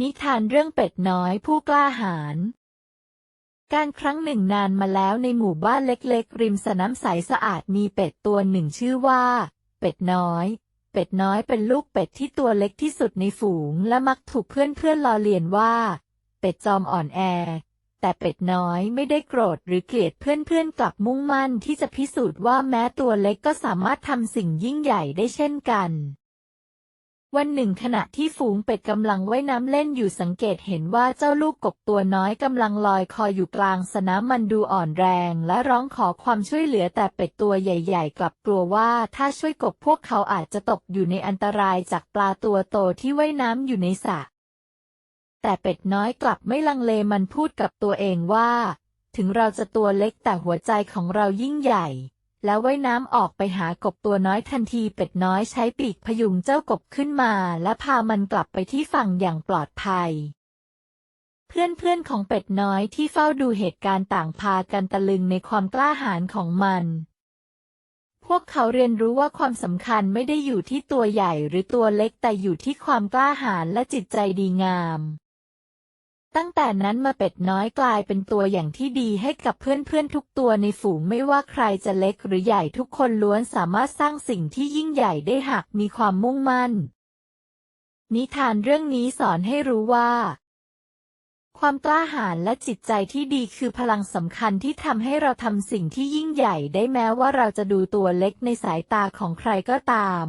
นิทานเรื่องเป็ดน้อยผู้กล้าหาญ การครั้งหนึ่งนานมาแล้วในหมู่บ้านเล็กๆ ริมสระน้ำใสสะอาดมีเป็ดตัวหนึ่งชื่อว่า เป็ดน้อย เป็ดน้อยเป็นลูกเป็ดที่ตัวเล็กที่สุดในฝูงและมักถูกเพื่อนๆล้อเลียนว่า เป็ดจอมอ่อนแอ แต่เป็ดน้อยไม่ได้โกรธหรือเกลียดเพื่อนๆกลับมุ่งมั่นที่จะพิสูจน์ว่าแม้ตัวเล็กก็สามารถทำสิ่งยิ่งใหญ่ได้เช่นกัน วันหนึ่งขณะที่ฝูงเป็ดกำลังว่ายน้ำเล่นอยู่สังเกตเห็นว่าเจ้าลูกกบตัวน้อยกำลังลอยคออยู่กลางสนามมันดูอ่อนแรงและร้องขอความช่วยเหลือแต่เป็ดตัวใหญ่ ๆ กลับกลัวว่าถ้าช่วยกบพวกเขาอาจจะตกอยู่ในอันตรายจากปลาตัวโตที่ว่ายน้ำอยู่ในสระแต่เป็ดน้อยกลับไม่ลังเลมันพูดกับตัวเองว่า ถึงเราจะตัวเล็กแต่หัวใจของเรายิ่งใหญ่ แล้วว่ายน้ำออกไปหากบตัวน้อยทันทีเป็ดน้อยใช้ปีกพยุงเจ้ากบขึ้นมา และพามันกลับไปที่ฝั่งอย่างปลอดภัย เพื่อนๆของเป็ดน้อยที่เฝ้าดูเหตุการณ์ต่างพากันตะลึงในความกล้าหาญของมัน พวกเขาเรียนรู้ว่าความสำคัญไม่ได้อยู่ที่ตัวใหญ่หรือตัวเล็กแต่อยู่ที่ความกล้าหาญและจิตใจดีงาม ตั้งแต่นั้นมาเป็ดน้อยกลายเป็นตัวอย่างที่ดีให้กับเพื่อนๆทุกตัวในฝูงไม่ว่าใครจะเล็กหรือใหญ่ทุกคนล้วนสามารถสร้างสิ่งที่ยิ่งใหญ่ได้หากมีความมุ่งมั่น นิทานเรื่องนี้สอนให้รู้ว่า ความกล้าหาญและจิตใจที่ดีคือพลังสำคัญที่ทำให้เราทำสิ่งที่ยิ่งใหญ่ได้แม้ว่าเราจะดูตัวเล็กในสายตาของใครก็ตาม